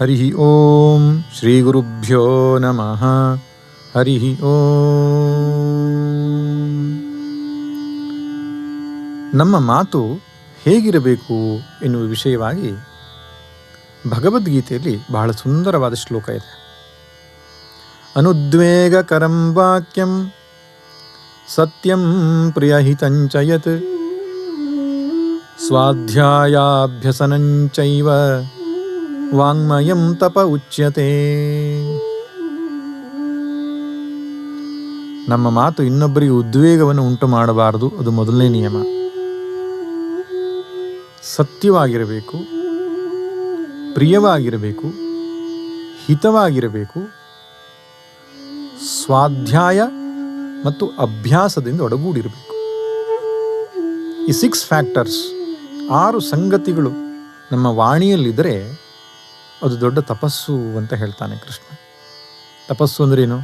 ಹರಿ ಓಂ ಶ್ರೀ ಗುರುಭ್ಯೋ ನಮಃ. ಹರಿ ಓಂ. ನಮ್ಮ ಮಾತು ಹೇಗಿರಬೇಕು ಎನ್ನುವ ವಿಷಯವಾಗಿ ಭಗವದ್ಗೀತೆಯಲ್ಲಿ ಬಹಳ ಸುಂದರವಾದ ಶ್ಲೋಕ ಇದೆ. ಅನುದ್ವೇಗಕರಂ ವಾಕ್ಯಂ ಸತ್ಯಂ ಪ್ರಿಯಹಿತಂಚಯತ್ ಸ್ವಾಧ್ಯಾಯಾಭ್ಯಸನಂಚೈವ ವಾಂಗ್ಮಯಂ ತಪ ಉಚ್ಯತೆ ನಮ್ಮ ಮಾತು ಇನ್ನೊಬ್ಬರಿಗೆ ಉದ್ವೇಗವನ್ನು ಉಂಟು ಮಾಡಬಾರದು, ಅದು ಮೊದಲನೇ ನಿಯಮ. ಸತ್ಯವಾಗಿರಬೇಕು, ಪ್ರಿಯವಾಗಿರಬೇಕು, ಹಿತವಾಗಿರಬೇಕು, ಸ್ವಾಧ್ಯಾಯ ಮತ್ತು ಅಭ್ಯಾಸದಿಂದ ಒಡಗೂಡಿರಬೇಕು. ಈ ಸಿಕ್ಸ್ ಫ್ಯಾಕ್ಟರ್ಸ್ ಆರು ಸಂಗತಿಗಳು ನಮ್ಮ ವಾಣಿಯಲ್ಲಿದ್ದರೆ ಅದು ದೊಡ್ಡ ತಪಸ್ಸು ಅಂತ ಹೇಳ್ತಾನೆ ಕೃಷ್ಣ. ತಪಸ್ಸು ಅಂದ್ರೇನು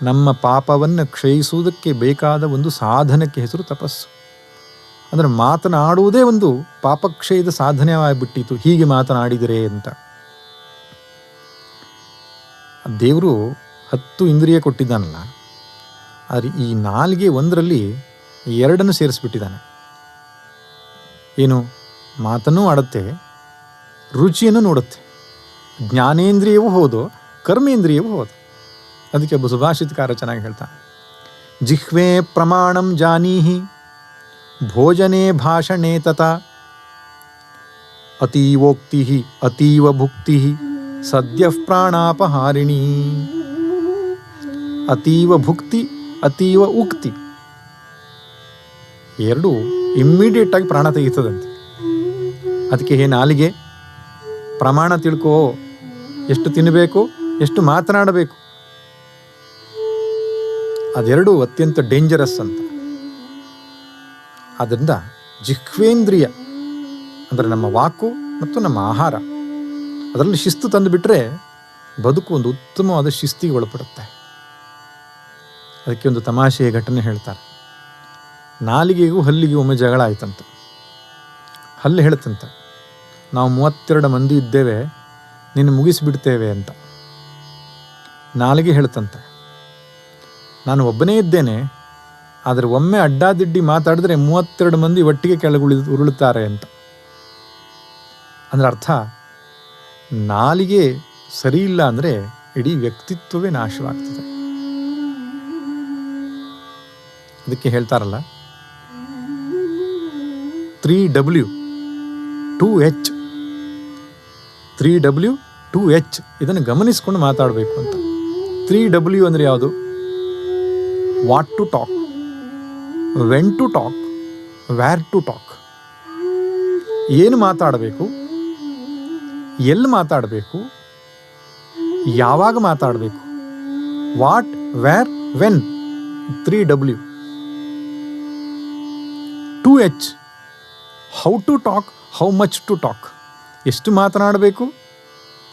ನಮ್ಮ ಪಾಪವನ್ನು ಕ್ಷಯಿಸುವುದಕ್ಕೆ ಬೇಕಾದ ಒಂದು ಸಾಧನಕ್ಕೆ ಹೆಸರು ತಪಸ್ಸು. ಅಂದರೆ ಮಾತನಾಡುವುದೇ ಒಂದು ಪಾಪಕ್ಷಯದ ಸಾಧನೆಯಾಗಿಬಿಟ್ಟಿತು ಹೀಗೆ ಮಾತನಾಡಿದರೆ ಅಂತ. ದೇವರು ಹತ್ತು ಇಂದ್ರಿಯ ಕೊಟ್ಟಿದ್ದಾನಲ್ಲ, ಆದರೆ ಈ ನಾಲ್ಗೆ ಒಂದರಲ್ಲಿ ಎರಡನ್ನು ಸೇರಿಸ್ಬಿಟ್ಟಿದ್ದಾನೆ. ಏನು? ಮಾತನ್ನೂ ಆಡುತ್ತೆ, ರುಚಿಯನ್ನು ನೋಡುತ್ತೆ. ಜ್ಞಾನೇಂದ್ರಿಯವೂ ಹೌದು, ಕರ್ಮೇಂದ್ರಿಯವೂ ಹೌದು. ಅದಕ್ಕೆ ಒಬ್ಬ ಸುಭಾಷಿತಕಾರ ಚೆನ್ನಾಗಿ ಹೇಳ್ತಾನೆ ಜಿಹ್ವೆ ಪ್ರಮಾಣಂ ಜಾನೀಹಿ, ಭೋಜನೆ ಭಾಷಣೆ ತತ ಅತೀವೋಕ್ತಿ ಅತೀವ ಭುಕ್ತಿ ಸದ್ಯ ಪ್ರಾಣಾಪಹಾರಿಣಿ. ಅತೀವ ಭುಕ್ತಿ, ಅತೀವ ಉಕ್ತಿ. ಎರಡು ಇಮ್ಮಿಡಿಯೇಟಾಗಿ ಪ್ರಾಣ ತೆಗೀತದಂತೆ ಅದಕ್ಕೆ ಹೇ ನಾಲಿಗೆ ಪ್ರಮಾಣ ತಿಳ್ಕೋ. ಎಷ್ಟು ತಿನ್ನಬೇಕು ಎಷ್ಟು ಮಾತನಾಡಬೇಕು. ಅದೆರಡೂ ಅತ್ಯಂತ ಡೇಂಜರಸ್ ಅಂತ. ಆದ್ದರಿಂದ ಜಿಹ್ವೇಂದ್ರಿಯ ಅಂದರೆ ನಮ್ಮ ವಾಕು ಮತ್ತು ನಮ್ಮ ಆಹಾರ, ಅದರಲ್ಲಿ ಶಿಸ್ತು ತಂದುಬಿಟ್ರೆ ಬದುಕು ಒಂದು ಉತ್ತಮವಾದ ಶಿಸ್ತಿಗೆ ಒಳಪಡುತ್ತೆ ಅದಕ್ಕೆ ಒಂದು ತಮಾಷೆಯ ಘಟನೆ ಹೇಳ್ತಾರೆ. ನಾಲಿಗೆಗೂ ಹಲ್ಲಿಗೆ ಒಮ್ಮೆ ಜಗಳ ಆಯ್ತಂತ. ಹಲ್ಲು ಹೇಳುತ್ತಂತೆ. ನಾವು ಮೂವತ್ತೆರಡು ಮಂದಿ ಇದ್ದೇವೆ, ನಿನ್ನ ಮುಗಿಸಿಬಿಡ್ತೇವೆ ಅಂತ. ನಾಲಿಗೆ ಹೇಳ್ತಂತೆ, ನಾನು ಒಬ್ಬನೇ ಇದ್ದೇನೆ, ಆದರೆ ಒಮ್ಮೆ ಅಡ್ಡಾದಿಡ್ಡಿ ಮಾತಾಡಿದ್ರೆ ಮೂವತ್ತೆರಡು ಮಂದಿ ಒಟ್ಟಿಗೆ ಕೆಳಗುಳಿ ಉರುಳುತ್ತಾರೆ ಅಂತ. ಅಂದ್ರೆ ಅರ್ಥ, ನಾಲಿಗೆ ಸರಿ ಇಲ್ಲ ಅಂದರೆ ಇಡೀ ವ್ಯಕ್ತಿತ್ವವೇ ನಾಶವಾಗ್ತದೆ. ಅದಕ್ಕೆ ಹೇಳ್ತಾರಲ್ಲ three W two H three W two H. ಇದನ್ನು ಗಮನಿಸ್ಕೊಂಡು ಮಾತಾಡಬೇಕು ಅಂತ. ತ್ರೀ ಡಬ್ಲ್ಯೂ ಅಂದರೆ ಯಾವುದು? What to talk when to talk where to talk ಏನು ಮಾತಾಡಬೇಕು? ಎಲ್ಲಿ ಮಾತಾಡಬೇಕು? ಯಾವಾಗ ಮಾತಾಡಬೇಕು? What where when three W two H. How to talk how much to talk ಎಷ್ಟು ಮಾತನಾಡಬೇಕು?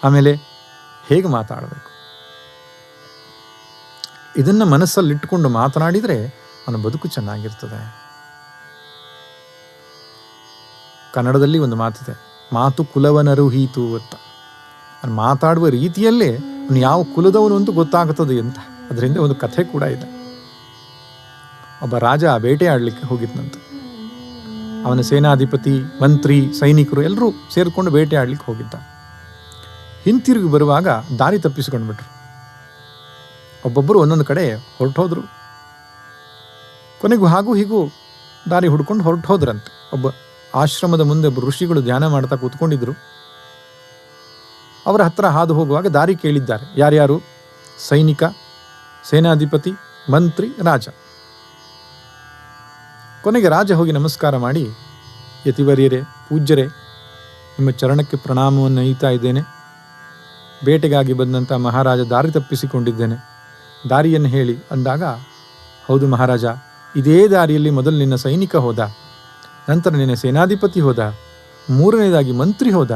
ಆಮೇಲೆ ಹೇಗೆ ಮಾತಾಡಬೇಕು? ಇದನ್ನು ಮನಸ್ಸಲ್ಲಿಟ್ಟುಕೊಂಡು ಮಾತನಾಡಿದರೆ ಅವನ ಬದುಕು ಚೆನ್ನಾಗಿರ್ತದೆ. ಕನ್ನಡದಲ್ಲಿ ಒಂದು ಮಾತಿದೆ, ಮಾತು ಕುಲವನರುಹೀತು ಅಂತ. ಅವ್ನು ಮಾತಾಡುವ ರೀತಿಯಲ್ಲೇ ಅವನು ಯಾವ ಕುಲದವನು ಅಂತೂ ಗೊತ್ತಾಗುತ್ತದೆ ಅಂತ. ಅದರಿಂದ ಒಂದು ಕಥೆ ಕೂಡ ಇದೆ. ಒಬ್ಬ ರಾಜ ಬೇಟೆ ಆಡಲಿಕ್ಕೆ ಹೋಗಿದ್ನಂತೆ. ಅವನ ಸೇನಾಧಿಪತಿ, ಮಂತ್ರಿ, ಸೈನಿಕರು ಎಲ್ಲರೂ ಸೇರಿಕೊಂಡು ಬೇಟೆ ಆಡ್ಲಿಕ್ಕೆ ಹೋಗಿದ್ದ. ಹಿಂತಿರುಗಿ ಬರುವಾಗ ದಾರಿ ತಪ್ಪಿಸಿಕೊಂಡ್ಬಿಟ್ರು ಒಬ್ಬೊಬ್ಬರು ಒಂದೊಂದು ಕಡೆ ಹೊರಟೋದ್ರು. ಕೊನೆಗೂ ಹಾಗೂ ಹೀಗೂ ದಾರಿ ಹುಡ್ಕೊಂಡು ಹೊರಟು ಹೋದ್ರಂತೆ ಒಬ್ಬ ಆಶ್ರಮದ ಮುಂದೆ ಒಬ್ಬ ಋಷಿಗಳು ಧ್ಯಾನ ಮಾಡ್ತಾ ಕೂತ್ಕೊಂಡಿದ್ರು. ಅವರ ಹತ್ರ ಹಾದು ಹೋಗುವಾಗ ದಾರಿ ಕೇಳಿದ್ದಾರೆ. ಯಾರ್ಯಾರು? ಸೈನಿಕ, ಸೇನಾಧಿಪತಿ, ಮಂತ್ರಿ, ರಾಜ. ಕೊನೆಗೆ ರಾಜ ಹೋಗಿ ನಮಸ್ಕಾರ ಮಾಡಿ ಯತಿವರ್ಯರೇ, ಪೂಜ್ಯರೇ, ನಿಮ್ಮ ಚರಣಕ್ಕೆ ಪ್ರಣಾಮವನ್ನು ನೈತಾ ಇದ್ದೇನೆ. ಬೇಟೆಗಾಗಿ ಬಂದಂಥ ಮಹಾರಾಜ ದಾರಿ ತಪ್ಪಿಸಿಕೊಂಡಿದ್ದೇನೆ. ದಾರಿಯನ್ನು ಹೇಳಿ ಅಂದಾಗ, ಹೌದು ಮಹಾರಾಜ, ಇದೇ ದಾರಿಯಲ್ಲಿ ಮೊದಲು ನಿನ್ನ ಸೈನಿಕ ಹೋದ, ನಂತರ ನಿನ್ನ ಸೇನಾಧಿಪತಿ ಹೋದ, ಮೂರನೇದಾಗಿ ಮಂತ್ರಿ ಹೋದ,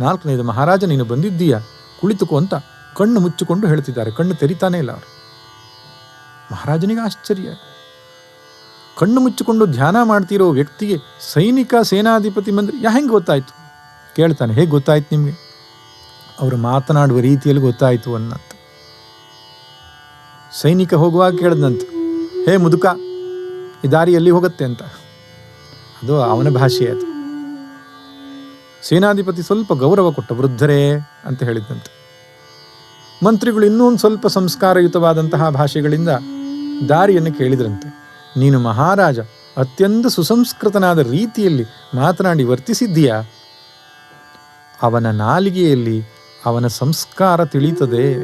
ನಾಲ್ಕನೇದು ಮಹಾರಾಜ ನೀನು ಬಂದಿದ್ದೀಯ? ಕುಳಿತುಕೋ ಅಂತ ಕಣ್ಣು ಮುಚ್ಚಿಕೊಂಡು ಹೇಳ್ತಿದ್ದಾರೆ. ಕಣ್ಣು ತೆರಿತಾನೇ ಇಲ್ಲ ಅವರು. ಮಹಾರಾಜನಿಗೆ ಆಶ್ಚರ್ಯ. ಕಣ್ಣು ಮುಚ್ಚಿಕೊಂಡು ಧ್ಯಾನ ಮಾಡ್ತಿರೋ ವ್ಯಕ್ತಿಗೆ ಸೈನಿಕ ಸೇನಾಧಿಪತಿ ಮಂತ್ರಿ ಯಾ, ಹೆಂಗೆ ಗೊತ್ತಾಯಿತು? ಕೇಳ್ತಾನೆ, ಹೇಗೆ ಗೊತ್ತಾಯ್ತು ನಿಮಗೆ? ಅವರು ಮಾತನಾಡುವ ರೀತಿಯಲ್ಲಿ ಗೊತ್ತಾಯಿತು ಅನ್ನಂತ. ಸೈನಿಕ ಹೋಗುವಾಗ ಕೇಳ್ದಂತ, ಹೇ ಮುದುಕ, ಈ ದಾರಿ ಎಲ್ಲಿ ಹೋಗುತ್ತೆ? ಅಂತ. ಅದು ಅವನ ಭಾಷೆ ಅದು. ಸೇನಾಧಿಪತಿ ಸ್ವಲ್ಪ ಗೌರವ ಕೊಟ್ಟ ವೃದ್ಧರೇ ಅಂತ ಹೇಳಿದ್ದಂತೆ. ಮಂತ್ರಿಗಳು ಇನ್ನೂ ಒಂದು ಸ್ವಲ್ಪ ಸಂಸ್ಕಾರಯುತವಾದಂತಹ ಭಾಷೆಗಳಿಂದ ದಾರಿಯನ್ನು ಕೇಳಿದ್ರಂತೆ. ನೀನು ಮಹಾರಾಜ, ಅತ್ಯಂತ ಸುಸಂಸ್ಕೃತನಾದ ರೀತಿಯಲ್ಲಿ ಮಾತನಾಡಿ ವರ್ತಿಸಿದ್ದೀಯ? ಅವನ ನಾಲಿಗೆಯಲ್ಲಿ ಅವನ ಸಂಸ್ಕಾರ ತಿಳಿತದೆ.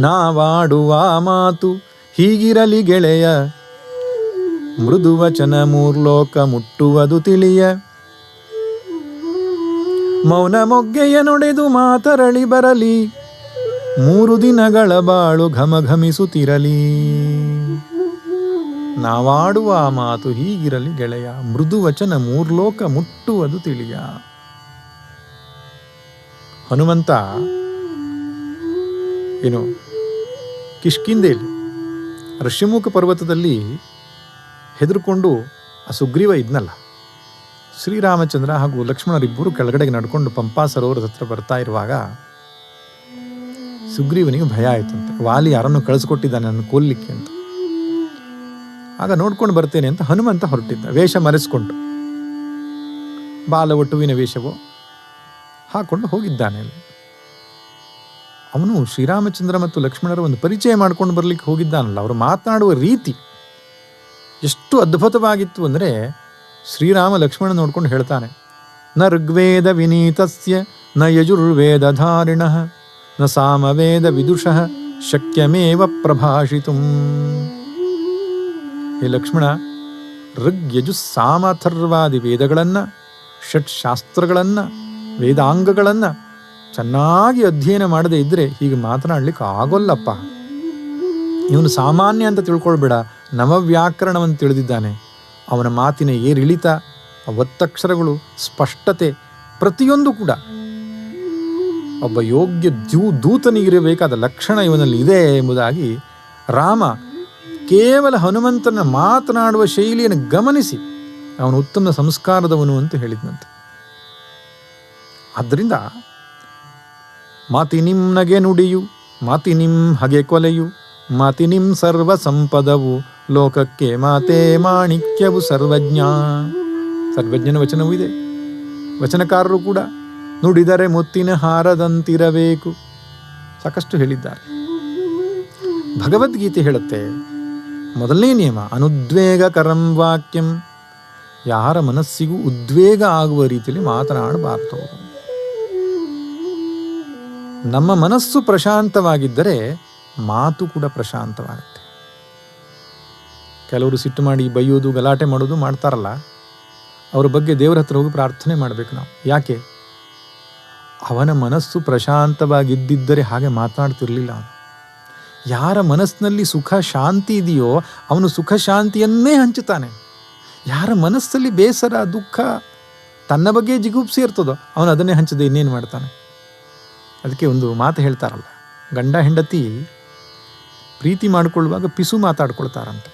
ನಾವಾಡುವ ಮಾತು ಹೀಗಿರಲಿ ಗೆಳೆಯ. ಮೃದುವಚನ ಮೂರ್ಲೋಕ ಮುಟ್ಟುವುದು ತಿಳಿಯ. ಮೌನ ಮೊಗ್ಗೆಯ ನೊಡೆದು ಮಾತರಳಿ ಬರಲಿ. ಮೂರು ದಿನಗಳ ಬಾಳು ಘಮಘಮಿಸುತ್ತಿರಲಿ. ನಾವಾಡುವ ಆ ಮಾತು ಹೀಗಿರಲಿ ಗೆಳೆಯ. ಮೃದುವಚನ ಮೂರ್ಲೋಕ ಮುಟ್ಟುವುದು ತಿಳಿಯ. ಹನುಮಂತ, ಏನು ಕಿಷ್ಕಿಂದೇಲಿ ಋಷಿಮುಖ ಪರ್ವತದಲ್ಲಿ ಹೆದರ್ಕೊಂಡು ಆ ಸುಗ್ರೀವ ಇದ್ನಲ್ಲ. ಶ್ರೀರಾಮಚಂದ್ರ ಹಾಗೂ ಲಕ್ಷ್ಮಣರಿಬ್ಬರು ಕೆಳಗಡೆಗೆ ನಡ್ಕೊಂಡು ಪಂಪಾ ಸರೋವರದ ಹತ್ರ ಬರ್ತಾ ಇರುವಾಗ ಸುಗ್ರೀವನಿಗೆ ಭಯ ಆಯ್ತಂತೆ. ವಾಲಿ ಯಾರನ್ನು ಕಳಿಸ್ಕೊಟ್ಟಿದ್ದಾನೆ ನನ್ನ ಕೊಲ್ಲಿಕ್ಕೆ ಅಂತ. ಆಗ ನೋಡ್ಕೊಂಡು ಬರ್ತೇನೆ ಅಂತ ಹನುಮಂತ ಹೊರಟಿದ್ದ. ವೇಷ ಮರೆಸ್ಕೊಂಡು. ಬಾಲವಟುವಿನ ವೇಷವೋ? ಹಾಕೊಂಡು ಹೋಗಿದ್ದಾನೆ ಅಲ್ಲಿ. ಅವನು ಶ್ರೀರಾಮಚಂದ್ರ ಮತ್ತು ಲಕ್ಷ್ಮಣರ ಒಂದು ಪರಿಚಯ ಮಾಡ್ಕೊಂಡು ಬರ್ಲಿಕ್ಕೆ ಹೋಗಿದ್ದಾನಲ್ಲ, ಅವರು ಮಾತನಾಡುವ ರೀತಿ. ಎಷ್ಟು ಅದ್ಭುತವಾಗಿತ್ತು ಅಂದರೆ ಶ್ರೀರಾಮ ಲಕ್ಷ್ಮಣ ನೋಡ್ಕೊಂಡು ಹೇಳ್ತಾನೆ, ನ ಋಗ್ವೇದ ವಿನೀತಸ್ಯ, ನ ಯಜುರ್ವೇದ ಧಾರಿಣ, ನ ಸಾಮವೇದ ವಿದುಷಃ, ಶಕ್ಯಮೇವ ಪ್ರಭಾಷಿತು. ಹೇ ಲಕ್ಷ್ಮಣ ಋಗ್ ಯಜು ಸಾಮಥರ್ವಾದಿ ವೇದಗಳನ್ನು ಷಟ್ ಶಾಸ್ತ್ರಗಳನ್ನು ವೇದಾಂಗಗಳನ್ನು ಚೆನ್ನಾಗಿ ಅಧ್ಯಯನ ಮಾಡದೇ ಇದ್ದರೆ ಹೀಗೆ ಮಾತನಾಡ್ಲಿಕ್ಕೆ ಆಗೋಲ್ಲಪ್ಪ. ಇವನು ಸಾಮಾನ್ಯ ಅಂತ ತಿಳ್ಕೊಳ್ಬೇಡ, ನವವ್ಯಾಕರಣವನ್ನು ತಿಳಿದಿದ್ದಾನೆ. ಅವನ ಮಾತಿನ ಏರಿಳಿತ ಒತ್ತಕ್ಷರಗಳು ಸ್ಪಷ್ಟತೆ ಪ್ರತಿಯೊಂದು ಕೂಡ. ಒಬ್ಬ ಯೋಗ್ಯ ದ್ಯೂ ದೂತನಿಗಿರಬೇಕಾದ ಲಕ್ಷಣ ಇವನಲ್ಲಿ ಇದೆ ಎಂಬುದಾಗಿ ರಾಮ ಕೇವಲ ಹನುಮಂತನ ಮಾತನಾಡುವ ಶೈಲಿಯನ್ನು ಗಮನಿಸಿ ಅವನು ಉತ್ತಮ ಸಂಸ್ಕಾರದವನು ಅಂತ ಹೇಳಿದ್ನಂತೆ. ಆದ್ದರಿಂದ ನಿಮ್ ನಗೆ ನುಡಿಯು, ಮಾತಿ ನಿಮ್ ಹಗೆ ಕೊಲೆಯು, ಮಾತಿ ನಿಮ್ ಸರ್ವ ಸಂಪದವು, ಲೋಕಕ್ಕೆ ಮಾತೆ ಮಾಣಿಕ್ಯವು ಸರ್ವಜ್ಞ. ಸರ್ವಜ್ಞನ ವಚನವೂ ಇದೆ. ವಚನಕಾರರು ಕೂಡ ನುಡಿದರೆ ಮುತ್ತಿನ ಹಾರದಂತಿರಬೇಕು. ಸಾಕಷ್ಟು ಹೇಳಿದ್ದಾರೆ. ಭಗವದ್ಗೀತೆ ಹೇಳುತ್ತೆ ಮೊದಲನೇ ನಿಯಮ, ಅನುದ್ವೇಗಕರಂ ವಾಕ್ಯಂ. ಯಾರ ಮನಸ್ಸಿಗೂ ಉದ್ವೇಗ ಆಗುವ ರೀತಿಯಲ್ಲಿ ಮಾತನಾಡಬಾರದು. ನಮ್ಮ ಮನಸ್ಸು ಪ್ರಶಾಂತವಾಗಿದ್ದರೆ ಮಾತು ಕೂಡ ಪ್ರಶಾಂತವಾಗುತ್ತೆ. ಕೆಲವರು ಸಿಟ್ಟು ಮಾಡಿ ಬೈಯೋದು, ಗಲಾಟೆ ಮಾಡೋದು ಮಾಡ್ತಾರಲ್ಲ, ಅವ್ರ ಬಗ್ಗೆ ದೇವರ ಹತ್ರ ಹೋಗಿ ಪ್ರಾರ್ಥನೆ ಮಾಡಬೇಕು ನಾವು. ಯಾಕೆ? ಅವನ ಮನಸ್ಸು ಪ್ರಶಾಂತವಾಗಿದ್ದರೆ ಹಾಗೆ ಮಾತನಾಡ್ತಿರ್ಲಿಲ್ಲ ಅವನು. ಯಾರ ಮನಸ್ಸಿನಲ್ಲಿ ಸುಖ, ಶಾಂತಿ ಇದೆಯೋ ಅವನು ಸುಖ, ಶಾಂತಿಯನ್ನೇ ಹಂಚುತ್ತಾನೆ. ಯಾರ ಮನಸ್ಸಲ್ಲಿ ಬೇಸರ, ದುಃಖ ತನ್ನ ಬಗ್ಗೆ ಜಿಗುಪ್ಸಿ ಇರ್ತದೋ ಅವನು ಅದನ್ನೇ ಹಂಚದೆ ಇನ್ನೇನು ಮಾಡ್ತಾನೆ? ಅದಕ್ಕೆ ಒಂದು ಮಾತು ಹೇಳ್ತಾರಲ್ಲ, ಗಂಡ, ಹೆಂಡತಿ ಪ್ರೀತಿ ಮಾಡಿಕೊಳ್ಳುವಾಗ ಪಿಸು ಮಾತಾಡ್ಕೊಳ್ತಾರಂತೆ.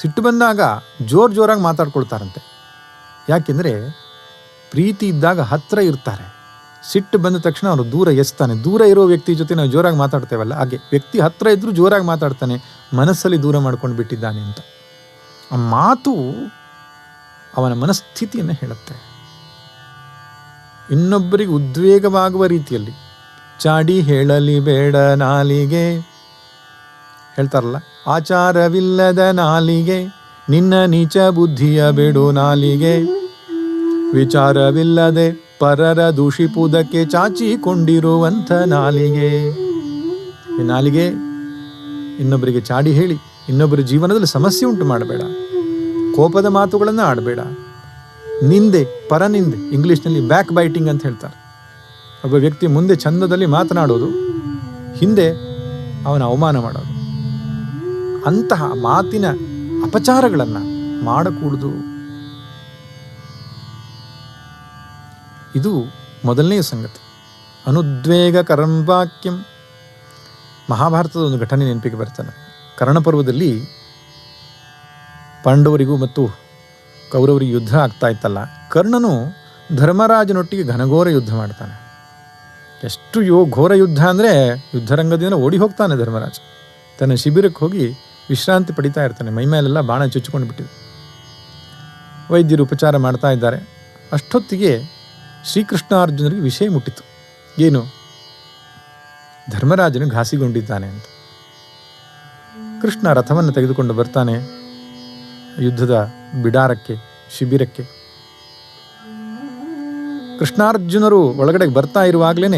ಸಿಟ್ಟು ಬಂದಾಗ ಜೋರು ಜೋರಾಗಿ ಮಾತಾಡ್ಕೊಳ್ತಾರಂತೆ. ಯಾಕೆಂದರೆ ಪ್ರೀತಿ ಇದ್ದಾಗ ಹತ್ತಿರ ಇರ್ತಾರೆ. ಸಿಟ್ಟು ಬಂದ ತಕ್ಷಣ ಅವನು ದೂರ ಎಸ್ತಾನೆ. ದೂರ ಇರೋ ವ್ಯಕ್ತಿ ಜೊತೆ ನಾವು ಜೋರಾಗಿ ಮಾತಾಡ್ತೇವಲ್ಲ, ಹಾಗೆ ವ್ಯಕ್ತಿ ಹತ್ತಿರ ಇದ್ದರೂ ಜೋರಾಗಿ ಮಾತಾಡ್ತಾನೆ, ಮನಸ್ಸಲ್ಲಿ ದೂರ ಮಾಡ್ಕೊಂಡು ಬಿಟ್ಟಿದ್ದಾನೆ ಅಂತ. ಆ ಮಾತು ಅವನ ಮನಸ್ಥಿತಿಯನ್ನು ಹೇಳುತ್ತೆ. ಇನ್ನೊಬ್ಬರಿಗೆ ಉದ್ವೇಗವಾಗುವ ರೀತಿಯಲ್ಲಿ, ಚಾಡಿ ಹೇಳಲಿ ಬೇಡ ನಾಲಿಗೆ. ಹೇಳ್ತಾರಲ್ಲ, ಆಚಾರವಿಲ್ಲದ ನಾಲಿಗೆ, ನಿನ್ನ ನೀಚ ಬುದ್ಧಿಯ ಬೇಡು ನಾಲಿಗೆ, ವಿಚಾರವಿಲ್ಲದೆ ಪರರ ದೂಷಿಪುದಕ್ಕೆ ಚಾಚಿಕೊಂಡಿರುವಂಥ ನಾಲಿಗೆ. ನಾಲಿಗೆ ಇನ್ನೊಬ್ಬರಿಗೆ ಚಾಡಿ ಹೇಳಿ, ಇನ್ನೊಬ್ಬರ ಜೀವನದಲ್ಲಿ ಸಮಸ್ಯೆ ಉಂಟು ಮಾಡಬೇಡ. ಕೋಪದ ಮಾತುಗಳನ್ನು ಆಡಬೇಡ. ನಿಂದೆ, ಪರನಿಂದೆ, ಇಂಗ್ಲೀಷ್ನಲ್ಲಿ ಬ್ಯಾಕ್ ಬೈಟಿಂಗ್ ಅಂತ ಹೇಳ್ತಾರೆ. ಒಬ್ಬ ವ್ಯಕ್ತಿ ಮುಂದೆ ಚಂದದಲ್ಲಿ ಮಾತನಾಡೋದು, ಹಿಂದೆ ಅವನ ಅವಮಾನ ಮಾಡೋದು. ಅಂತಹ ಮಾತಿನ ಅಪಚಾರಗಳನ್ನು ಮಾಡಕೂಡದು. ಇದು ಮೊದಲನೆಯ ಸಂಗತಿ. ಅನುದ್ವೇಗ ಕರಂಬಾಕ್ಯಂ ಮಹಾಭಾರತದ ಒಂದು ಘಟನೆ ನೆನಪಿಗೆ ಬರ್ತಾನೆ ಕರ್ಣಪರ್ವದಲ್ಲಿ ಪಾಂಡವರಿಗೂ ಮತ್ತು ಕೌರವರಿಗೆ ಯುದ್ಧ ಆಗ್ತಾ ಇತ್ತಲ್ಲ. ಕರ್ಣನು ಧರ್ಮರಾಜನೊಟ್ಟಿಗೆ ಘನಘೋರ ಯುದ್ಧ ಮಾಡ್ತಾನೆ. ಎಷ್ಟು ಯೋ ಘೋರ ಯುದ್ಧ ಅಂದರೆ ಯುದ್ಧರಂಗದಿಂದ ಓಡಿ ಹೋಗ್ತಾನೆ ಧರ್ಮರಾಜ. ತನ್ನ ಶಿಬಿರಕ್ಕೆ ಹೋಗಿ ವಿಶ್ರಾಂತಿ ಪಡಿತಾ ಇರ್ತಾನೆ. ಮೈಮೇಲೆಲ್ಲ ಬಾಣ ಚುಚ್ಚಿಕೊಂಡು ಬಿಟ್ಟಿದೆ. ವೈದ್ಯರು ಉಪಚಾರ ಮಾಡ್ತಾ ಇದ್ದಾರೆ. ಅಷ್ಟೊತ್ತಿಗೆ ಶ್ರೀಕೃಷ್ಣಾರ್ಜುನರಿಗೆ ವಿಷಯ ಮುಟ್ಟಿತು. ಏನು? ಧರ್ಮರಾಜನು ಘಾಸಿಗೊಂಡಿದ್ದಾನೆ ಅಂತ. ಕೃಷ್ಣ ರಥವನ್ನು ತೆಗೆದುಕೊಂಡು ಬರ್ತಾನೆ. ಯುದ್ಧದ ಬಿಡಾರಕ್ಕೆ, ಶಿಬಿರಕ್ಕೆ. ಕೃಷ್ಣಾರ್ಜುನರು ಒಳಗಡೆ ಬರ್ತಾ ಇರುವಾಗಲೇ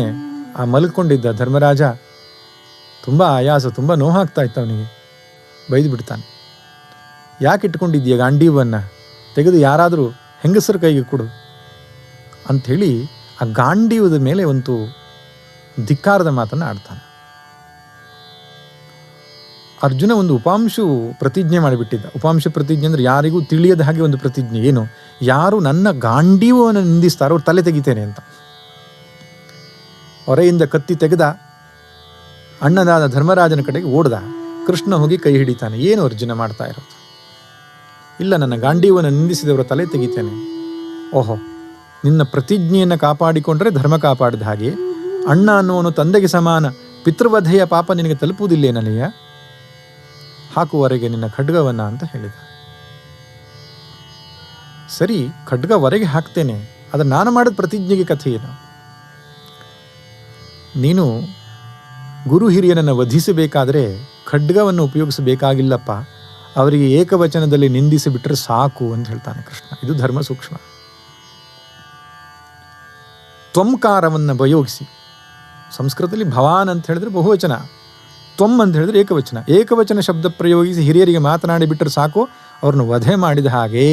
ಆ ಮಲ್ಕೊಂಡಿದ್ದ ಧರ್ಮರಾಜ ತುಂಬ ಆಯಾಸ, ತುಂಬ ನೋವಾಗ್ತಾ ಇತ್ತು ಅವನಿಗೆ. ಬೈದು ಬಿಡ್ತಾನೆ. ಯಾಕೆ ಇಟ್ಕೊಂಡಿದ್ದೀಯ ಗಾಂಡೀವನ್ನು? ತೆಗೆದು ಯಾರಾದರೂ ಹೆಂಗಸರ ಕೈಗೆ ಕೊಡು. ಅಂಥೇಳಿ ಆ ಗಾಂಡೀವದ ಮೇಲೆ ಒಂದು ಧಿಕ್ಕಾರದ ಮಾತನ್ನು ಆಡ್ತಾನೆ. ಅರ್ಜುನ ಒಂದು ಉಪಾಂಶು ಪ್ರತಿಜ್ಞೆ ಮಾಡಿಬಿಟ್ಟಿದ್ದ. ಉಪಾಂಶ ಪ್ರತಿಜ್ಞೆ ಅಂದರೆ ಯಾರಿಗೂ ತಿಳಿಯದ ಹಾಗೆ ಒಂದು ಪ್ರತಿಜ್ಞೆ. ಏನು? ಯಾರು ನನ್ನ ಗಾಂಡೀವವನ್ನು ನಿಂದಿಸ್ತಾರೋ ಅವ್ರು ತಲೆ ತೆಗಿತೇನೆ ಅಂತ. ಹೊರೆಯಿಂದ ಕತ್ತಿ ತೆಗೆದ ಅಣ್ಣನಾದ ಧರ್ಮರಾಜನ ಕಡೆಗೆ ಓಡ್ದ. ಕೃಷ್ಣ ಹೋಗಿ ಕೈ ಹಿಡಿತಾನೆ. ಏನು ಅರ್ಜುನ ಮಾಡ್ತಾ ಇರೋದು? ಇಲ್ಲ, ನನ್ನ ಗಾಂಡೀವನ್ನು ನಿಂದಿಸಿದವರ ತಲೆ ತೆಗಿತೇನೆ. ಓಹೋ. ನಿನ್ನ ಪ್ರತಿಜ್ಞೆಯನ್ನು ಕಾಪಾಡಿಕೊಂಡ್ರೆ ಧರ್ಮ ಕಾಪಾಡಿದ ಹಾಗೆ. ಅಣ್ಣ ಅನ್ನೋನು ತಂದೆಗೆ ಸಮಾನ. ಪಿತೃವಧೆಯ ಪಾಪ ನಿನಗೆ ತಲುಪುವುದಿಲ್ಲೇನಲ್ಲಿಯ ಹಾಕುವರೆಗೆ ನಿನ್ನ ಖಡ್ಗವನ್ನ ಅಂತ ಹೇಳಿದ. ಸರಿ, ಖಡ್ಗ ಹೊರಗೆ ಹಾಕ್ತೇನೆ. ಆದರೆ ನಾನು ಮಾಡಿದ ಪ್ರತಿಜ್ಞೆಗೆ ಕಥೆ ಏನು? ನೀನು ಗುರು ಹಿರಿಯನನ್ನು ವಧಿಸಬೇಕಾದರೆ ಖಡ್ಗವನ್ನು ಉಪಯೋಗಿಸಬೇಕಾಗಿಲ್ಲಪ್ಪ. ಅವರಿಗೆ ಏಕವಚನದಲ್ಲಿ ನಿಂದಿಸಿಬಿಟ್ರೆ ಸಾಕು ಅಂತ ಹೇಳ್ತಾನೆ ಕೃಷ್ಣ. ಇದು ಧರ್ಮ ಸೂಕ್ಷ್ಮ. ತ್ವಂಕಾರವನ್ನು ಉಪಯೋಗಿಸಿ. ಸಂಸ್ಕೃತದಲ್ಲಿ ಭವಾನ್ ಅಂತ ಹೇಳಿದ್ರೆ ಬಹುವಚನ. ತ್ವಮ್ ಅಂತ ಹೇಳಿದ್ರೆ ಏಕವಚನ. ಏಕವಚನ ಶಬ್ದ ಪ್ರಯೋಗಿಸಿ ಹಿರಿಯರಿಗೆ ಮಾತನಾಡಿ ಬಿಟ್ಟರೆ ಸಾಕು, ಅವ್ರನ್ನ ವಧೆ ಮಾಡಿದ ಹಾಗೆ.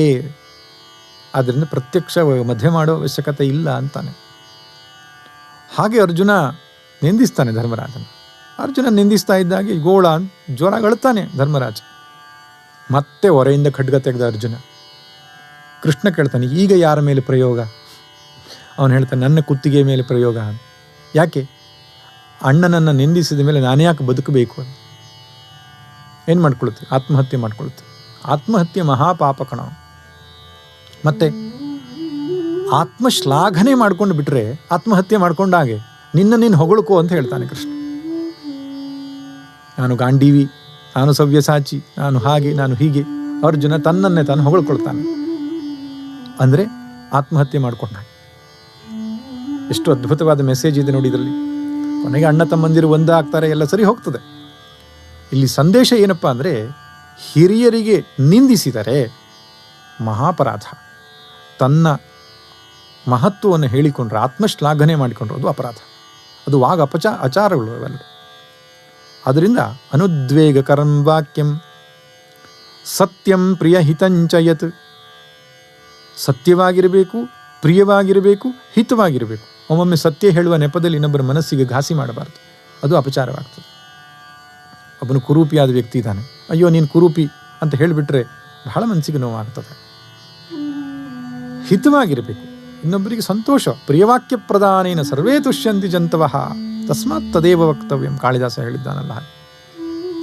ಆದ್ದರಿಂದ ಪ್ರತ್ಯಕ್ಷ ಮಧ್ಯೆ ಮಾಡೋ ಅವಶ್ಯಕತೆ ಇಲ್ಲ ಅಂತಾನೆ. ಹಾಗೆ ಅರ್ಜುನ ನಿಂದಿಸ್ತಾನೆ ಧರ್ಮರಾಜನ. ಅರ್ಜುನ ನಿಂದಿಸ್ತಾ ಇದ್ದಾಗೆ ಗೋಳ ಜ್ವರ ಅಳ್ತಾನೆ ಧರ್ಮರಾಜ. ಮತ್ತೆ ಹೊರೆಯಿಂದ ಖಡ್ಗ ತೆಗೆದ ಅರ್ಜುನ. ಕೃಷ್ಣ ಕೇಳ್ತಾನೆ, ಈಗ ಯಾರ ಮೇಲೆ ಪ್ರಯೋಗ? ಅವನು ಹೇಳ್ತಾನೆ, ನನ್ನ ಕುತ್ತಿಗೆ ಮೇಲೆ ಪ್ರಯೋಗ ಯಾಕೆ? ಅಣ್ಣನನ್ನು ನಿಂದಿಸಿದ ಮೇಲೆ ನಾನು ಯಾಕೆ ಬದುಕಬೇಕು ಅಂತ. ಏನು ಮಾಡ್ಕೊಳುತ್ತೆ? ಆತ್ಮಹತ್ಯೆ ಮಾಡ್ಕೊಳುತ್ತೆ. ಆತ್ಮಹತ್ಯೆ ಮಹಾಪಾಪ ಕಣ. ಮತ್ತೆ ಆತ್ಮಶ್ಲಾಘನೆ ಮಾಡ್ಕೊಂಡು ಬಿಟ್ರೆ ಆತ್ಮಹತ್ಯೆ ಮಾಡ್ಕೊಂಡಾಗೆ ನಿನ್ನ ನೀನು ಹೊಗಳ್ಕೋ ಅಂತ ಹೇಳ್ತಾನೆ ಕೃಷ್ಣ. ನಾನು ಗಾಂಡೀವಿ, ನಾನು ಸವ್ಯಸಾಚಿ, ನಾನು ಹಾಗೆ, ನಾನು ಹೀಗೆ. ಅರ್ಜುನ ತನ್ನನ್ನೇ ತಾನು ಹೊಗಳ್ಕೊಳ್ತಾನೆ. ಅಂದರೆ ಆತ್ಮಹತ್ಯೆ ಮಾಡ್ಕೊಂಡ ಎಷ್ಟು ಅದ್ಭುತವಾದ ಮೆಸೇಜ್ ಇದೆ ನೋಡಿ ಇದರಲ್ಲಿ. ಕೊನೆಗೆ ಅಣ್ಣ ತಮ್ಮಂದಿರು ಒಂದಾಗ್ತಾರೆ, ಎಲ್ಲ ಸರಿ ಹೋಗ್ತದೆ. ಇಲ್ಲಿ ಸಂದೇಶ ಏನಪ್ಪ ಅಂದರೆ, ಹಿರಿಯರಿಗೆ ನಿಂದಿಸಿದರೆ ಮಹಾಪರಾಧ. ತನ್ನ ಮಹತ್ವವನ್ನು ಹೇಳಿಕೊಂಡ್ರೆ ಆತ್ಮಶ್ಲಾಘನೆ ಮಾಡಿಕೊಂಡ್ರೆ ಅದು ಅಪರಾಧ. ಅದು ವಾಗ ಅಪಚ, ಅಚಾರಗಳು ಅವೆಲ್ಲ. ಅದರಿಂದ ಅನುದ್ವೇಗಕರಂ ವಾಕ್ಯಂ ಸತ್ಯಂ ಪ್ರಿಯ ಹಿತಂಚಯತ್ ಸತ್ಯವಾಗಿರಬೇಕು, ಪ್ರಿಯವಾಗಿರಬೇಕು, ಹಿತವಾಗಿರಬೇಕು. ಒಮ್ಮೊಮ್ಮೆ ಸತ್ಯ ಹೇಳುವ ನೆಪದಲ್ಲಿ ಇನ್ನೊಬ್ಬರ ಮನಸ್ಸಿಗೆ ಘಾಸಿ ಮಾಡಬಾರ್ದು. ಅದು ಅಪಚಾರವಾಗ್ತದೆ. ಒಬ್ಬನು ಕುರೂಪಿಯಾದ ವ್ಯಕ್ತಿ ಇದ್ದಾನೆ. ಅಯ್ಯೋ, ನೀನು ಕುರೂಪಿ ಅಂತ ಹೇಳಿಬಿಟ್ರೆ ಬಹಳ ಮನಸ್ಸಿಗೆ ನೋವಾಗ್ತದೆ. ಹಿತವಾಗಿರಬೇಕು. ಇನ್ನೊಬ್ಬರಿಗೆ ಸಂತೋಷ. ಪ್ರಿಯವಾಕ್ಯ ಪ್ರದಾನೇನ ಸರ್ವೇ ತುಷ್ಯಂತಿ ಜಂತವಃ. ತಸ್ಮಾತ್ ತದೇವ ವಕ್ತವ್ಯಂ. ಕಾಳಿದಾಸ ಹೇಳಿದ್ದಾನಲ್ಲ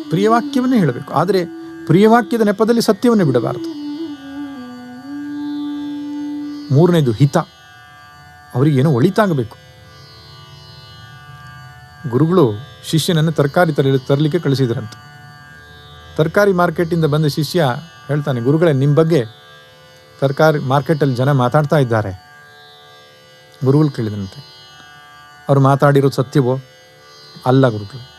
ಪ್ರಿಯವಾಕ್ಯವನ್ನೇ ಹೇಳಬೇಕು. ಆದರೆ ಪ್ರಿಯವಾಕ್ಯದ ನೆಪದಲ್ಲಿ ಸತ್ಯವನ್ನು ಬಿಡಬಾರದು. ಮೂರನೇದು ಹಿತ. ಅವರಿಗೇನೋ ಒಳಿತಾಗಬೇಕು ಗುರುಗಳು ಶಿಷ್ಯನನ್ನು ತರಕಾರಿ ತರಲಿ ತರಲಿಕ್ಕೆ ಕಳಿಸಿದ್ರಂತೆ. ತರಕಾರಿ ಮಾರ್ಕೆಟಿಂದ ಬಂದ ಶಿಷ್ಯ ಹೇಳ್ತಾನೆ, ಗುರುಗಳೇ ನಿಮ್ಮ ಬಗ್ಗೆ ತರಕಾರಿ ಮಾರ್ಕೆಟಲ್ಲಿ ಜನ ಮಾತಾಡ್ತಾ ಇದ್ದಾರೆ. ಗುರುಗಳು ಕೇಳಿದಂತೆ ಅವರು ಮಾತಾಡಿರೋ ಸತ್ಯವೋ? ಅಲ್ಲ ಗುರುಗಳು.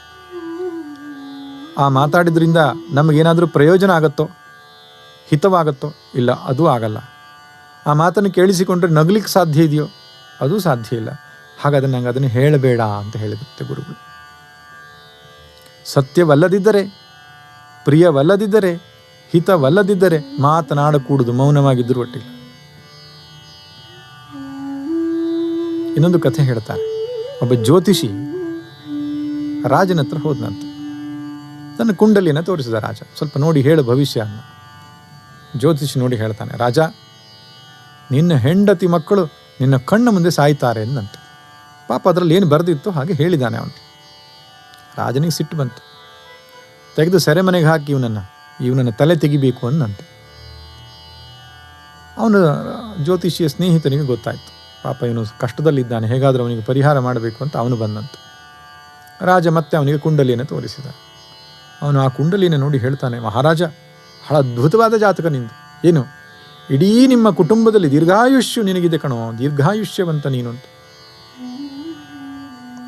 ಆ ಮಾತಾಡಿದ್ರಿಂದ ನಮಗೇನಾದರೂ ಪ್ರಯೋಜನ ಆಗತ್ತೋ? ಹಿತವಾಗತ್ತೋ? ಇಲ್ಲ, ಅದು ಆಗಲ್ಲ. ಆ ಮಾತನ್ನು ಕೇಳಿಸಿಕೊಂಡ್ರೆ ನಗಲಿಕ್ಕೆ ಸಾಧ್ಯ ಇದೆಯೋ? ಅದು ಸಾಧ್ಯ ಇಲ್ಲ. ಹಾಗಾದರೆ ನಂಗೆ ಅದನ್ನು ಹೇಳಬೇಡ ಅಂತ ಹೇಳಿರುತ್ತೆ ಗುರುಗಳು. ಸತ್ಯವಲ್ಲದಿದ್ದರೆ, ಪ್ರಿಯವಲ್ಲದಿದ್ದರೆ, ಹಿತವಲ್ಲದಿದ್ದರೆ ಮಾತನಾಡಕೂಡುದು ಮೌನವಾಗಿದ್ದರೂ ಒಟ್ಟಿಲ್ಲ. ಇನ್ನೊಂದು ಕಥೆ ಹೇಳ್ತಾರೆ. ಒಬ್ಬ ಜ್ಯೋತಿಷಿ ರಾಜನ ಹತ್ರ ಹೋದನಂತೆ. ತನ್ನ ಕುಂಡಲಿನ ತೋರಿಸಿದ ರಾಜ. ಸ್ವಲ್ಪ ನೋಡಿ ಹೇಳು ಭವಿಷ್ಯ ಜ್ಯೋತಿಷಿ ನೋಡಿ ಹೇಳ್ತಾನೆ, ರಾಜ, ನಿನ್ನ ಹೆಂಡತಿ ಮಕ್ಕಳು ನಿನ್ನ ಕಣ್ಣು ಮುಂದೆ ಸಾಯ್ತಾರೆ ಎಂದಂತೆ ಪಾಪ ಅದರಲ್ಲಿ ಏನು ಬರೆದಿತ್ತು ಹಾಗೆ ಹೇಳಿದ್ದಾನೆ ಅವನು. ರಾಜನಿಗೆ ಸಿಟ್ಟು ಬಂತು. ತೆಗೆದು ಸೆರೆಮನೆಗೆ ಹಾಕಿ ಇವನನ್ನು ಇವನನ್ನು ತಲೆ ತೆಗಿಬೇಕು ಅಂದಂತೆ. ಅವನು ಜ್ಯೋತಿಷಿಯ ಸ್ನೇಹಿತನಿಗೆ ಗೊತ್ತಾಯ್ತು. ಪಾಪ ಇವನು ಕಷ್ಟದಲ್ಲಿದ್ದಾನೆ, ಹೇಗಾದರೂ ಅವನಿಗೆ ಪರಿಹಾರ ಮಾಡಬೇಕು ಅಂತ ಅವನು ಬಂದಂತೆ. ರಾಜ ಮತ್ತೆ ಅವನಿಗೆ ಕುಂಡಲಿಯನ್ನು ತೋರಿಸಿದ. ಅವನು ಆ ಕುಂಡಲಿನ ನೋಡಿ ಹೇಳ್ತಾನೆ, ಮಹಾರಾಜ, ಬಹಳ ಅದ್ಭುತವಾದ ಜಾತಕ ನಿಂದು. ಏನು ಇಡೀ ನಿಮ್ಮ ಕುಟುಂಬದಲ್ಲಿ ದೀರ್ಘಾಯುಷ್ಯ ನಿನಗಿದೆ ಕಣೋ, ದೀರ್ಘಾಯುಷ್ಯವಂತ ನೀನು ಅಂತ.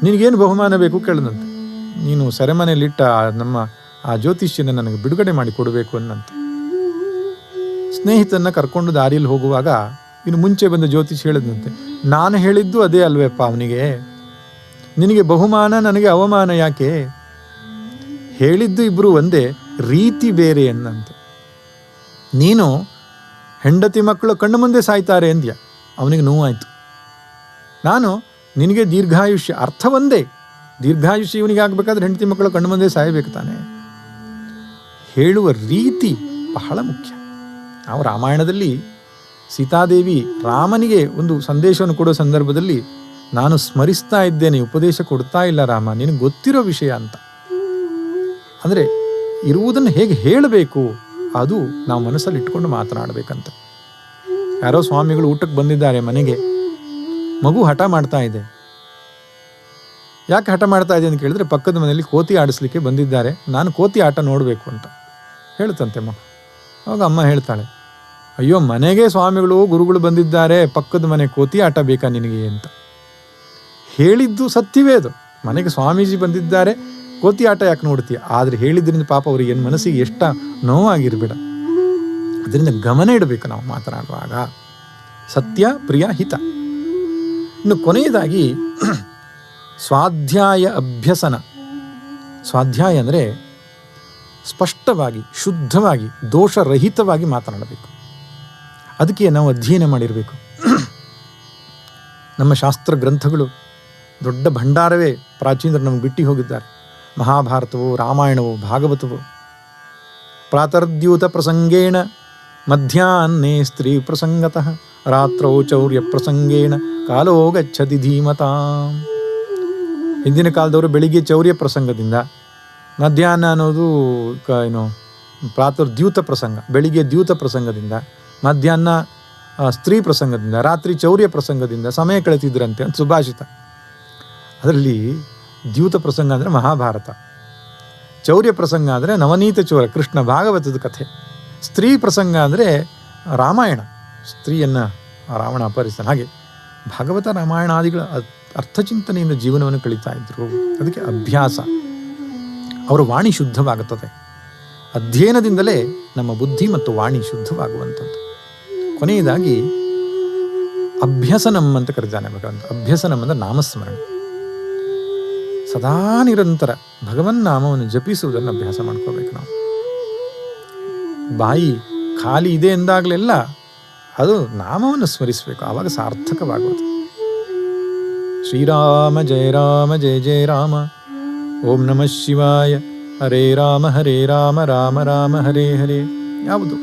ನಿನಗೇನು ಬಹುಮಾನ ಬೇಕು ಕೇಳದಂತೆ ನೀನು ಸೆರೆಮನೆಯಲ್ಲಿಟ್ಟ ನಮ್ಮ ಆ ಜ್ಯೋತಿಷ್ಯನ ನನಗೆ ಬಿಡುಗಡೆ ಮಾಡಿ ಕೊಡಬೇಕು ಅನ್ನಂತೆ. ಸ್ನೇಹಿತನ ಕರ್ಕೊಂಡು ದಾರಿಯಲ್ಲಿ ಹೋಗುವಾಗ ಇನ್ನು ಮುಂಚೆ ಬಂದ ಜ್ಯೋತಿಷ್ ಹೇಳಿದಂತೆ, ನಾನು ಹೇಳಿದ್ದು ಅದೇ ಅಲ್ವೇಪ್ಪ ಅವನಿಗೆ? ನಿನಗೆ ಬಹುಮಾನ, ನನಗೆ ಅವಮಾನ ಯಾಕೆ? ಹೇಳಿದ್ದು ಇಬ್ಬರು ಒಂದೇ, ರೀತಿ ಬೇರೆ ಅನ್ನಂತೆ. ನೀನು ಹೆಂಡತಿ ಮಕ್ಕಳು ಕಣ್ಣು ಮುಂದೆ ಸಾಯ್ತಾರೆ ಅಂದ್ಯ ಅವನಿಗೆ ನೋವಾಯಿತು. ನಾನು ನಿನಗೆ ದೀರ್ಘಾಯುಷ್ಯ ಅರ್ಥ ಒಂದೇ ದೀರ್ಘಾಯುಷ್ಯ ಇವನಿಗೆ ಆಗಬೇಕಾದ್ರೆ ಹೆಂಡತಿ ಮಕ್ಕಳು ಕಣ್ಣು ಮುಂದೆ ಸಾಯಬೇಕು ತಾನೆ. ಹೇಳುವ ರೀತಿ ಬಹಳ ಮುಖ್ಯ. ನಾವು ರಾಮಾಯಣದಲ್ಲಿ ಸೀತಾದೇವಿ ರಾಮನಿಗೆ ಒಂದು ಸಂದೇಶವನ್ನು ಕೊಡೋ ಸಂದರ್ಭದಲ್ಲಿ ನಾನು ಸ್ಮರಿಸ್ತಾ ಇದ್ದೇನೆ, ಉಪದೇಶ ಕೊಡ್ತಾ ಇಲ್ಲ ರಾಮ, ನಿನಗೆ ಗೊತ್ತಿರೋ ವಿಷಯ ಅಂತ. ಅಂದರೆ ಇರುವುದನ್ನು ಹೇಗೆ ಹೇಳಬೇಕು? ಅದು ನಾವು ಮನಸ್ಸಲ್ಲಿ ಇಟ್ಕೊಂಡು ಮಾತನಾಡಬೇಕಂತ. ಯಾರೋ ಸ್ವಾಮಿಗಳು ಊಟಕ್ಕೆ ಬಂದಿದ್ದಾರೆ ಮನೆಗೆ. ಮಗು ಹಠ ಮಾಡ್ತಾ ಇದೆ. ಯಾಕೆ ಹಠ ಮಾಡ್ತಾ ಇದೆ ಅಂತ ಕೇಳಿದ್ರೆ ಪಕ್ಕದ ಮನೆಯಲ್ಲಿ ಕೋತಿ ಆಡಿಸ್ಲಿಕ್ಕೆ ಬಂದಿದ್ದಾರೆ. ನಾನು ಕೋತಿ ಆಟ ನೋಡಬೇಕು ಅಂತ. ಹೇಳ್ತಂತೆ ಮಗು. ಅವಾಗ ಅಮ್ಮ ಹೇಳ್ತಾಳೆ, ಅಯ್ಯೋ, ಮನೆಗೆ ಸ್ವಾಮಿಗಳು, ಗುರುಗಳು ಬಂದಿದ್ದಾರೆ. ಪಕ್ಕದ ಮನೆ ಕೋತಿ ಆಟ ಬೇಕಾ ನಿನಗೆ? ಅಂತ. ಹೇಳಿದ್ದು ಸತ್ಯವೇ ಅದು. ಮನೆಗೆ ಸ್ವಾಮೀಜಿ ಬಂದಿದ್ದಾರೆ. ಕೋತಿ ಆಟ ಯಾಕೆ ನೋಡ್ತೀಯ? ಆದರೆ ಹೇಳಿದ್ರಿಂದ ಪಾಪ ಅವ್ರಿಗೆ ಏನು ಮನಸ್ಸಿಗೆ ಎಷ್ಟ ನೋವಾಗಿರ್ಬೇಡ. ಅದರಿಂದ ಗಮನ ಇಡಬೇಕು ನಾವು ಮಾತನಾಡುವಾಗ. ಸತ್ಯ, ಪ್ರಿಯ, ಹಿತ. ಇನ್ನು ಕೊನೆಯದಾಗಿ ಸ್ವಾಧ್ಯಾಯ ಅಭ್ಯಸನ. ಸ್ವಾಧ್ಯಾಯ ಅಂದರೆ ಸ್ಪಷ್ಟವಾಗಿ, ಶುದ್ಧವಾಗಿ, ದೋಷರಹಿತವಾಗಿ ಮಾತನಾಡಬೇಕು. ಅದಕ್ಕೆ ನಾವು ಅಧ್ಯಯನ ಮಾಡಿರಬೇಕು. ನಮ್ಮ ಶಾಸ್ತ್ರ ಗ್ರಂಥಗಳು ದೊಡ್ಡ ಭಂಡಾರವೇ ಪ್ರಾಚೀನರು ನಮಗೆ ಬಿಟ್ಟು ಹೋಗಿದ್ದಾರೆ. ಮಹಾಭಾರತವು, ರಾಮಾಯಣವು, ಭಾಗವತವು. ಪ್ರಾತರ್ದ್ಯೂತ ಪ್ರಸಂಗೇಣ, ಮಧ್ಯಾಹ್ನೇ ಸ್ತ್ರೀ ಪ್ರಸಂಗತಃ, ರಾತ್ರೌ ಚೌರ್ಯ ಪ್ರಸಂಗೇಣ, ಕಾಲೋ ಗಚ್ಚತಿ ಧೀಮತಾಂ. ಹಿಂದಿನ ಕಾಲದವರು ಬೆಳಿಗ್ಗೆ ಚೌರ್ಯ ಪ್ರಸಂಗದಿಂದ, ಮಧ್ಯಾಹ್ನ ಅನ್ನೋದು ಕ, ಏನು, ಪ್ರಾತರ್ದ್ಯೂತ ಪ್ರಸಂಗ, ಬೆಳಿಗ್ಗೆ ದ್ಯೂತ ಪ್ರಸಂಗದಿಂದ, ಮಧ್ಯಾಹ್ನ ಸ್ತ್ರೀ ಪ್ರಸಂಗದಿಂದ, ರಾತ್ರಿ ಚೌರ್ಯ ಪ್ರಸಂಗದಿಂದ ಸಮಯ ಕಳೆತಿದ್ರಂತೆ ಅಂತ ಸುಭಾಷಿತ. ಅದರಲ್ಲಿ ದ್ಯೂತ ಪ್ರಸಂಗ ಅಂದರೆ ಮಹಾಭಾರತ. ಚೌರ್ಯ ಪ್ರಸಂಗ ಅಂದರೆ ನವನೀತ ಚೋರ, ಕೃಷ್ಣ ಭಾಗವತದ ಕಥೆ. ಸ್ತ್ರೀ ಪ್ರಸಂಗ ಅಂದರೆ ರಾಮಾಯಣ. ಸ್ತ್ರೀಯನ್ನು ರಾವಣ ಅಪಹರಿಸ್ತಾನೆ. ಹಾಗೆ ಭಾಗವತ ರಾಮಾಯಣಾದಿಗಳ ಅರ್ಥಚಿಂತನೆಯಿಂದ ಜೀವನವನ್ನು ಕಳೀತಾ ಇದ್ರು. ಅದಕ್ಕೆ ಅಭ್ಯಾಸ. ಅವರ ವಾಣಿ ಶುದ್ಧವಾಗುತ್ತದೆ. ಅಧ್ಯಯನದಿಂದಲೇ ನಮ್ಮ ಬುದ್ಧಿ ಮತ್ತು ವಾಣಿ ಶುದ್ಧವಾಗುವಂಥದ್ದು. ಕೊನೆಯದಾಗಿ ಅಭ್ಯಸನಂ ಅಂತ ಕರೀತಾನೆ ಭಗವಂತ ಅಭ್ಯಸನಂ ಅಂದರೆ ನಾಮಸ್ಮರಣೆ. ಸದಾ ನಿರಂತರ ಭಗವನ್ ನಾಮವನ್ನು ಜಪಿಸುವುದನ್ನು ಅಭ್ಯಾಸ ಮಾಡ್ಕೋಬೇಕು ನಾವು. ಬಾಯಿ ಖಾಲಿ ಇದೆ ಎಂದಾಗಲೆಲ್ಲ ಅದು ನಾಮವನ್ನು ಸ್ಮರಿಸಬೇಕು, ಆವಾಗ ಸಾರ್ಥಕವಾಗುವುದು. ಶ್ರೀರಾಮ, ಜಯ ರಾಮ, ಜಯ ಜಯ ರಾಮ. ಓಂ ನಮಃ ಶಿವಾಯ. ಹರೇ ರಾಮ ಹರೇ ರಾಮ ರಾಮ ರಾಮ, ಹರೇ ಹರೇ. ಯಾವುದು?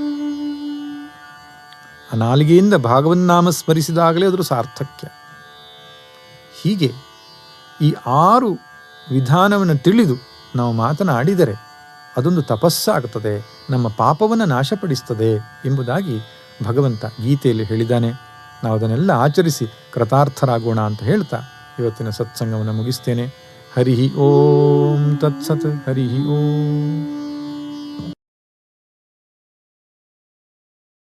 ಆ ನಾಲಿಗೆಯಿಂದ ಭಾಗವನ್ನಾಮ ಸ್ಮರಿಸಿದಾಗಲೇ ಅದರ ಸಾರ್ಥಕ್ಯ. ಹೀಗೆ ಈ ಆರು ವಿಧಾನವನ್ನು ತಿಳಿದು ನಾವು ಮಾತನಾಡಿದರೆ ಅದೊಂದು ತಪಸ್ಸಾಗುತ್ತದೆ, ನಮ್ಮ ಪಾಪವನ್ನು ನಾಶಪಡಿಸ್ತದೆ ಎಂಬುದಾಗಿ ಭಗವಂತ ಗೀತೆಯಲ್ಲಿ ಹೇಳಿದ್ದಾನೆ. ನಾವು ಅದನ್ನೆಲ್ಲ ಆಚರಿಸಿ ಕೃತಾರ್ಥರಾಗೋಣ ಅಂತ ಹೇಳ್ತಾ ಇವತ್ತಿನ ಸತ್ಸಂಗವನ್ನು ಮುಗಿಸ್ತೇನೆ. ಹರಿಹಿ ಓಂ ತತ್ಸತ್ ಹರಿಹಿ ಓಂ.